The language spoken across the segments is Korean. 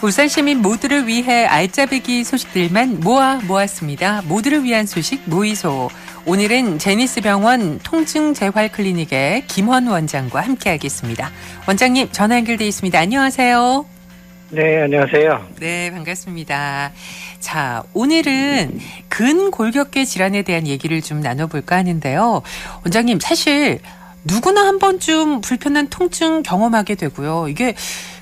울산 시민 모두를 위해 알짜배기 소식들만 모아 모았습니다. 모두를 위한 소식 모의소. 오늘은 제니스 병원 통증 재활 클리닉의 김원 원장과 함께하겠습니다. 원장님 전화 연결돼 있습니다. 안녕하세요. 네, 안녕하세요. 네, 반갑습니다. 자, 오늘은 근골격계 질환에 대한 얘기를 좀 나눠볼까 하는데요. 원장님, 사실 누구나 한 번쯤 불편한 통증 경험하게 되고요. 이게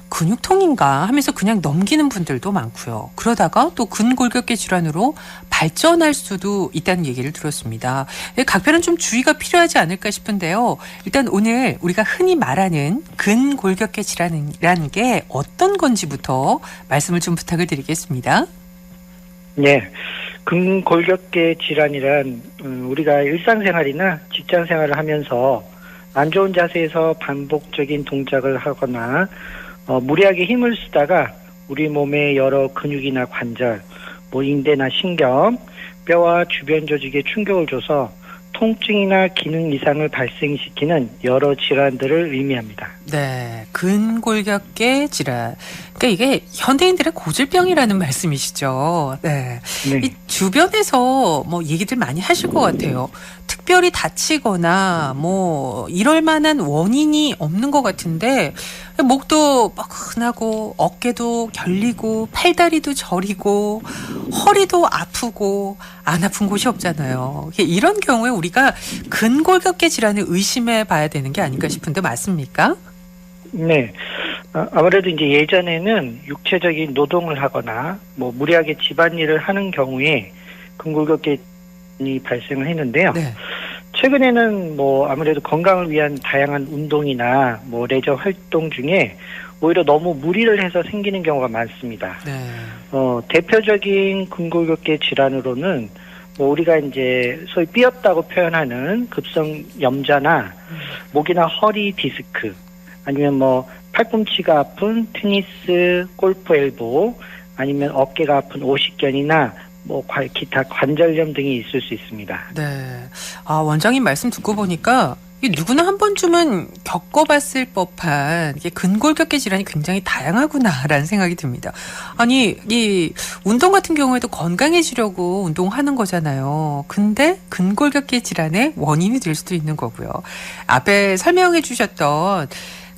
근육통인가 하면서 그냥 넘기는 분들도 많고요. 그러다가 또 근골격계 질환으로 발전할 수도 있다는 얘기를 들었습니다. 예, 각별한 좀 주의가 필요하지 않을까 싶은데요. 일단 오늘 우리가 흔히 말하는 근골격계 질환이라는 게 어떤 건지부터 말씀을 좀 부탁을 드리겠습니다. 네, 근골격계 질환이란 음, 우리가 일상생활이나 직장생활을 하면서 안 좋은 자세에서 반복적인 동작을 하거나 어, 무리하게 힘을 쓰다가 우리 몸의 여러 근육이나 관절, 뭐 인대나 신경, 뼈와 주변 조직에 충격을 줘서 통증이나 기능 이상을 발생시키는 여러 질환들을 의미합니다. 네, 근골격계 질환. 그러니까 이게 현대인들의 고질병이라는 말씀이시죠. 네. 네. 이 주변에서 뭐 얘기들 많이 하실 것 같아요. 특별히 다치거나 뭐 이럴 만한 원인이 없는 것 같은데 목도 뻐근하고 어깨도 결리고 팔다리도 저리고 허리도 아프고 안 아픈 곳이 없잖아요. 이런 경우에 우리가 근골격계 질환을 의심해 봐야 되는 게 아닌가 싶은데 맞습니까? 네. 아, 아무래도 이제 예전에는 육체적인 노동을 하거나 뭐 무리하게 집안일을 하는 경우에 근골격계이 발생을 했는데요. 네. 최근에는 뭐 아무래도 건강을 위한 다양한 운동이나 뭐 레저 활동 중에 오히려 너무 무리를 해서 생기는 경우가 많습니다. 네. 어, 대표적인 근골격계 질환으로는 뭐 우리가 이제 소위 삐었다고 표현하는 급성 염자나 목이나 허리 디스크 아니면 뭐 팔꿈치가 아픈 테니스, 골프 엘보 아니면 어깨가 아픈 오십견이나 뭐 관- 기타 관절염 등이 있을 수 있습니다. 네. 아, 원장님 말씀 듣고 보니까 이 누구나 한 번쯤은 겪어봤을 법한 이게 근골격계 질환이 굉장히 다양하구나라는 생각이 듭니다. 아니, 이 운동 같은 경우에도 건강해지려고 운동하는 거잖아요. 근데 근골격계 질환의 원인이 될 수도 있는 거고요. 앞에 설명해 주셨던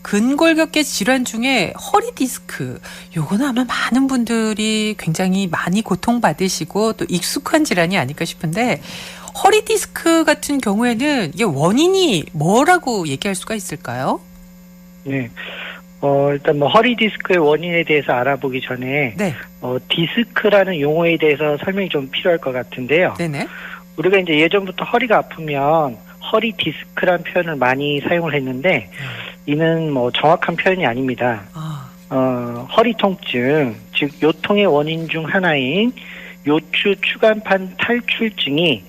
근골격계 질환 중에 허리 디스크 요거는 아마 많은 분들이 굉장히 많이 고통받으시고 또 익숙한 질환이 아닐까 싶은데 허리 디스크 같은 경우에는 이게 원인이 뭐라고 얘기할 수가 있을까요? 네. 어, 일단 뭐 허리 디스크의 원인에 대해서 알아보기 전에 네, 어, 디스크라는 용어에 대해서 설명이 좀 필요할 것 같은데요. 네네. 우리가 이제 예전부터 허리가 아프면 허리 디스크란 표현을 많이 사용을 했는데 이는 뭐 정확한 표현이 아닙니다. 아, 어, 허리 통증, 즉 요통의 원인 중 하나인 요추 추간판 탈출증이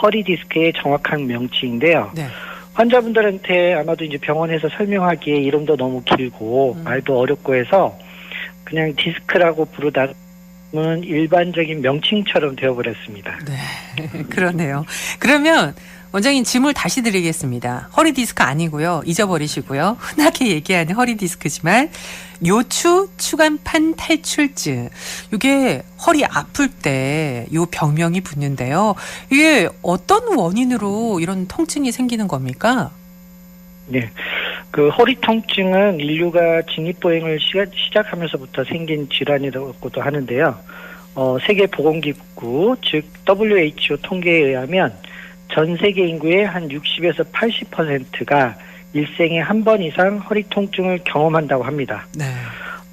허리 디스크의 정확한 명칭인데요. 네. 환자분들한테 아마도 이제 병원에서 설명하기에 이름도 너무 길고 음. 말도 어렵고 해서 그냥 디스크라고 부르다는 일반적인 명칭처럼 되어버렸습니다. 네, 그러네요. 그러면 원장님 질문 다시 드리겠습니다. 허리 디스크 아니고요. 잊어버리시고요. 흔하게 얘기하는 허리 디스크지만 요추 추간판 탈출증. 이게 허리 아플 때 요 병명이 붙는데요. 이게 어떤 원인으로 이런 통증이 생기는 겁니까? 네. 그 허리 통증은 인류가 직립보행을 시작하면서부터 생긴 질환이라고도 하는데요. 어, 세계보건기구, 즉 WHO 통계에 의하면 전 세계 인구의 한 60에서 80%가 일생에 한 번 이상 허리 통증을 경험한다고 합니다. 네.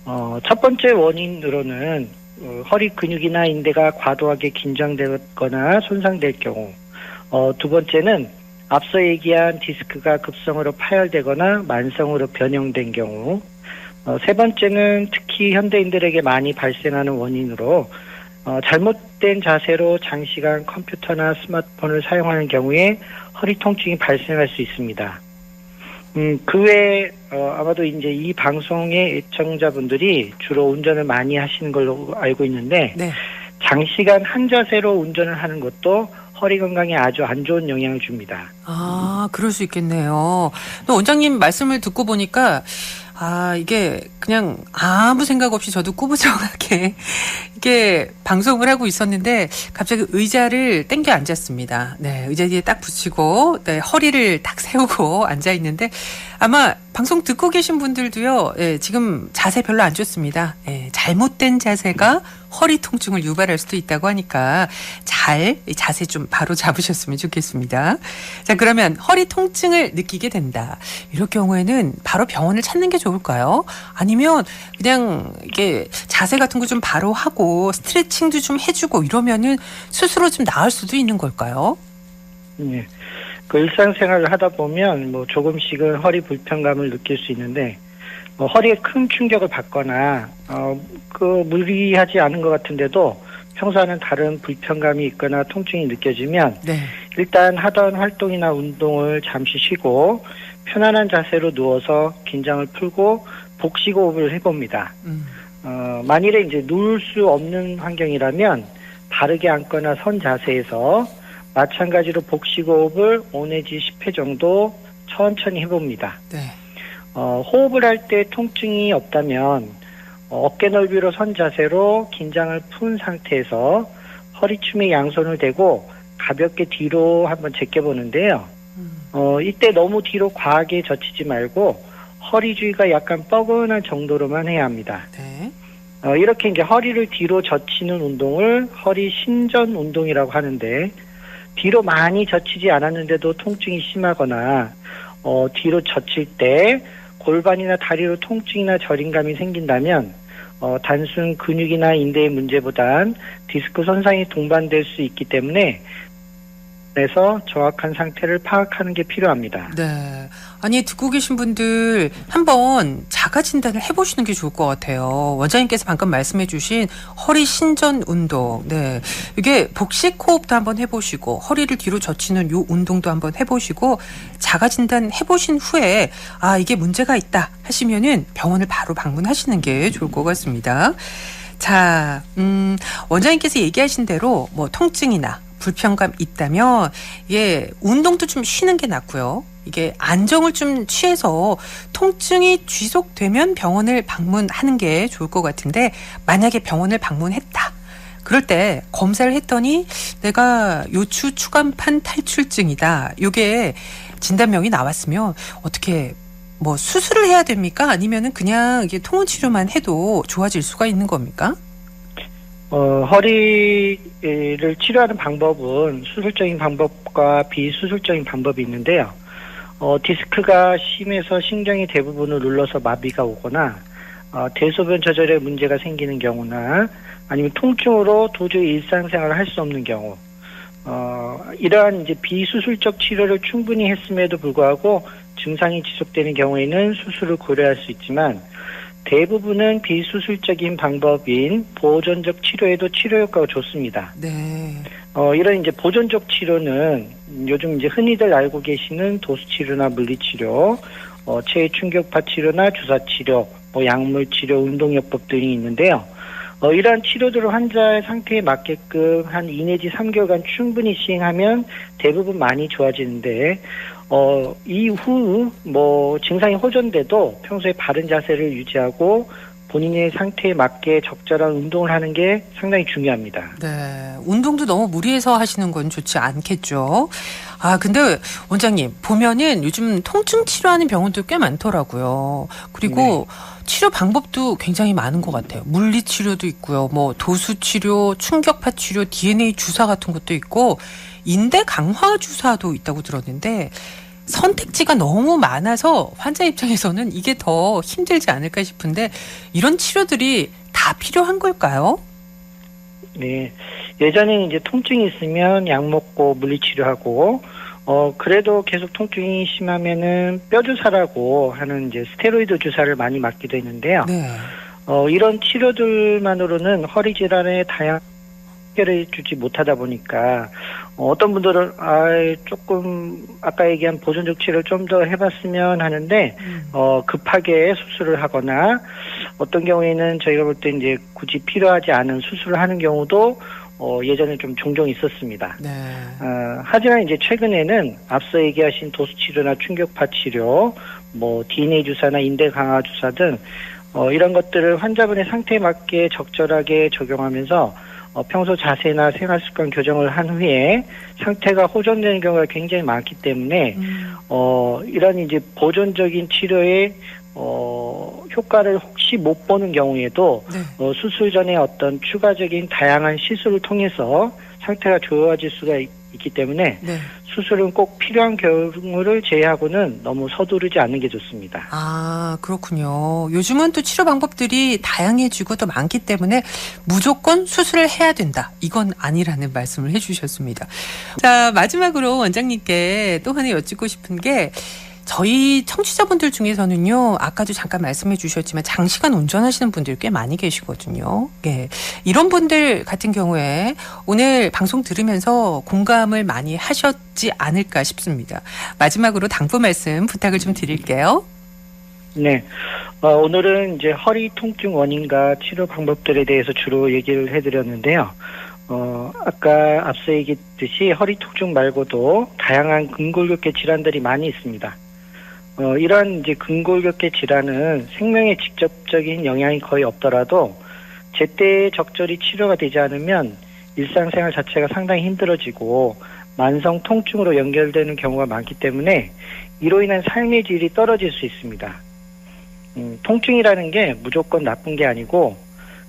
어, 첫 번째 원인으로는 어, 허리 근육이나 인대가 과도하게 긴장되거나 손상될 경우, 어, 두 번째는 앞서 얘기한 디스크가 급성으로 파열되거나 만성으로 변형된 경우, 어, 세 번째는 특히 현대인들에게 많이 발생하는 원인으로 어, 잘못된 자세로 장시간 컴퓨터나 스마트폰을 사용하는 경우에 허리 통증이 발생할 수 있습니다. 음, 그 외에, 어, 아마도 이제 이 방송의 애청자분들이 주로 운전을 많이 하시는 걸로 알고 있는데, 네. 장시간 한 자세로 운전을 하는 것도 허리 건강에 아주 안 좋은 영향을 줍니다. 아, 그럴 수 있겠네요. 또 원장님 말씀을 듣고 보니까 아, 이게 그냥 아무 생각 없이 저도 꾸부정하게 이게 방송을 하고 있었는데 갑자기 의자를 땡겨 앉았습니다. 네, 의자 뒤에 딱 붙이고 네, 허리를 딱 세우고 앉아 있는데 아마 방송 듣고 계신 분들도요. 예, 지금 자세 별로 안 좋습니다. 예, 잘못된 자세가 허리 통증을 유발할 수도 있다고 하니까 잘이 자세 좀 바로 잡으셨으면 좋겠습니다. 자, 그러면 허리 통증을 느끼게 된다. 이럴 경우에는 바로 병원을 찾는 게 좋을까요? 아니면 그냥 이게 자세 같은 거 좀 바로 하고 스트레칭도 좀 해주고 이러면은 스스로 좀 나을 수도 있는 걸까요? 네. 그 일상생활을 하다 보면 뭐 조금씩은 허리 불편감을 느낄 수 있는데 뭐 허리에 큰 충격을 받거나 어 그 무리하지 않은 것 같은데도 평소와는 다른 불편감이 있거나 통증이 느껴지면 네. 일단 하던 활동이나 운동을 잠시 쉬고 편안한 자세로 누워서 긴장을 풀고 복식호흡을 해봅니다. 음. 어, 만일에 이제 누울 수 없는 환경이라면 바르게 앉거나 선 자세에서 마찬가지로 복식호흡을 5 내지 10회 정도 천천히 해봅니다. 네. 어, 호흡을 할 때 통증이 없다면 어, 어깨 넓이로 선 자세로 긴장을 푼 상태에서 허리춤에 양손을 대고 가볍게 뒤로 한번 제껴보는데요. 음. 어, 이때 너무 뒤로 과하게 젖히지 말고 허리 주위가 약간 뻐근한 정도로만 해야 합니다. 네. 어, 이렇게 이제 허리를 뒤로 젖히는 운동을 허리 신전 운동이라고 하는데 뒤로 많이 젖히지 않았는데도 통증이 심하거나 어, 뒤로 젖힐 때 골반이나 다리로 통증이나 저림감이 생긴다면 어, 단순 근육이나 인대의 문제보단 디스크 손상이 동반될 수 있기 때문에 그래서 정확한 상태를 파악하는 게 필요합니다. 네. 아니, 듣고 계신 분들 한번 자가 진단을 해보시는 게 좋을 것 같아요. 원장님께서 방금 말씀해 주신 허리 신전 운동. 네. 이게 복식 호흡도 한번 해보시고, 허리를 뒤로 젖히는 요 운동도 한번 해보시고, 자가 진단 해보신 후에, 아, 이게 문제가 있다 하시면은 병원을 바로 방문하시는 게 좋을 것 같습니다. 자, 음, 원장님께서 얘기하신 대로 뭐 통증이나 불편감 있다면 예 운동도 좀 쉬는 게 낫고요. 이게 안정을 좀 취해서 통증이 지속되면 병원을 방문하는 게 좋을 것 같은데 만약에 병원을 방문했다. 그럴 때 검사를 했더니 내가 요추 추간판 탈출증이다. 요게 진단명이 나왔으면 어떻게 뭐 수술을 해야 됩니까? 아니면은 그냥 이게 통원 치료만 해도 좋아질 수가 있는 겁니까? 어, 허리를 치료하는 방법은 수술적인 방법과 비수술적인 방법이 있는데요. 어, 디스크가 심해서 신경이 대부분을 눌러서 마비가 오거나 어, 대소변 조절에 문제가 생기는 경우나 아니면 통증으로 도저히 일상생활을 할 수 없는 경우 어, 이러한 이제 비수술적 치료를 충분히 했음에도 불구하고 증상이 지속되는 경우에는 수술을 고려할 수 있지만 대부분은 비수술적인 방법인 보존적 치료에도 치료 효과가 좋습니다. 네. 어, 이런 이제 보존적 치료는 요즘 이제 흔히들 알고 계시는 도수 치료나 물리 치료, 어, 체외 충격파 치료나 주사 치료, 뭐 약물 치료, 운동요법 등이 있는데요. 어, 이러한 치료들을 환자의 상태에 맞게끔 한 2 내지 3개월간 충분히 시행하면 대부분 많이 좋아지는데, 어, 이후 뭐 증상이 호전돼도 평소에 바른 자세를 유지하고 본인의 상태에 맞게 적절한 운동을 하는 게 상당히 중요합니다. 네. 운동도 너무 무리해서 하시는 건 좋지 않겠죠. 아, 근데 원장님, 보면은 요즘 통증 치료하는 병원도 꽤 많더라고요. 그리고 치료 방법도 굉장히 많은 것 같아요. 물리 치료도 있고요. 뭐 도수 치료, 충격파 치료, DNA 주사 같은 것도 있고 인대 강화 주사도 있다고 들었는데 선택지가 너무 많아서 환자 입장에서는 이게 더 힘들지 않을까 싶은데 이런 치료들이 다 필요한 걸까요? 네. 예전에는 이제 통증이 있으면 약 먹고 물리치료하고, 어, 그래도 계속 통증이 심하면은 뼈 주사라고 하는 이제 스테로이드 주사를 많이 맞기도 했는데요. 네. 어, 이런 치료들만으로는 허리 질환에 다양 해결해 주지 못하다 보니까 어, 어떤 분들은 아 조금 아까 얘기한 보존적 치료를 좀 더 해봤으면 하는데 음. 어, 급하게 수술을 하거나 어떤 경우에는 저희가 볼 때 이제 굳이 필요하지 않은 수술을 하는 경우도 어, 예전에 좀 종종 있었습니다. 네. 어, 하지만 이제 최근에는 앞서 얘기하신 도수 치료나 충격파 치료, 뭐 DNA 주사나 인대 강화 주사 등 어, 이런 것들을 환자분의 상태에 맞게 적절하게 적용하면서 어, 평소 자세나 생활 습관 교정을 한 후에 상태가 호전되는 경우가 굉장히 많기 때문에 음, 어, 이런 이제 보존적인 치료에 어, 효과를 혹시 못 보는 경우에도 네. 어, 수술 전에 어떤 추가적인 다양한 시술을 통해서 상태가 좋아질 수가 있, 기 때문에 네. 수술은 꼭 필요한 경우를 제외하고는 너무 서두르지 않는 게 좋습니다. 아, 그렇군요. 요즘은 또 치료 방법들이 다양해지고 또 많기 때문에 무조건 수술을 해야 된다. 이건 아니라는 말씀을 해주셨습니다. 자, 마지막으로 원장님께 또 하나 여쭙고 싶은 게 저희 청취자분들 중에서는요, 아까도 잠깐 말씀해 주셨지만 장시간 운전하시는 분들이 꽤 많이 계시거든요. 예. 이런 분들 같은 경우에 오늘 방송 들으면서 공감을 많이 하셨지 않을까 싶습니다. 마지막으로 당부 말씀 부탁을 좀 드릴게요. 네. 어, 오늘은 이제 허리 통증 원인과 치료 방법들에 대해서 주로 얘기를 해드렸는데요. 어, 아까 앞서 얘기했듯이 허리 통증 말고도 다양한 근골격계 질환들이 많이 있습니다. 어, 이러한 이제 근골격계 질환은 생명에 직접적인 영향이 거의 없더라도 제때 적절히 치료가 되지 않으면 일상생활 자체가 상당히 힘들어지고 만성 통증으로 연결되는 경우가 많기 때문에 이로 인한 삶의 질이 떨어질 수 있습니다. 음, 통증이라는 게 무조건 나쁜 게 아니고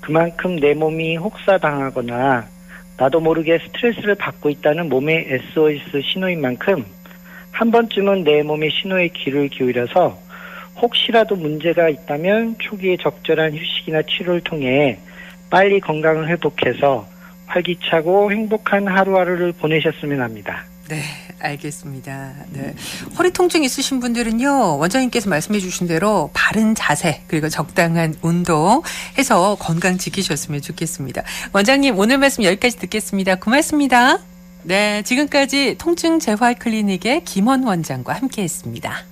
그만큼 내 몸이 혹사당하거나 나도 모르게 스트레스를 받고 있다는 몸의 SOS 신호인 만큼 한 번쯤은 내 몸의 신호에 귀를 기울여서 혹시라도 문제가 있다면 초기에 적절한 휴식이나 치료를 통해 빨리 건강을 회복해서 활기차고 행복한 하루하루를 보내셨으면 합니다. 네, 알겠습니다. 네. 허리 통증 있으신 분들은요, 원장님께서 말씀해 주신 대로 바른 자세, 그리고 적당한 운동 해서 건강 지키셨으면 좋겠습니다. 원장님, 오늘 말씀 여기까지 듣겠습니다. 고맙습니다. 네, 지금까지 통증 재활 클리닉의 김원 원장과 함께 했습니다.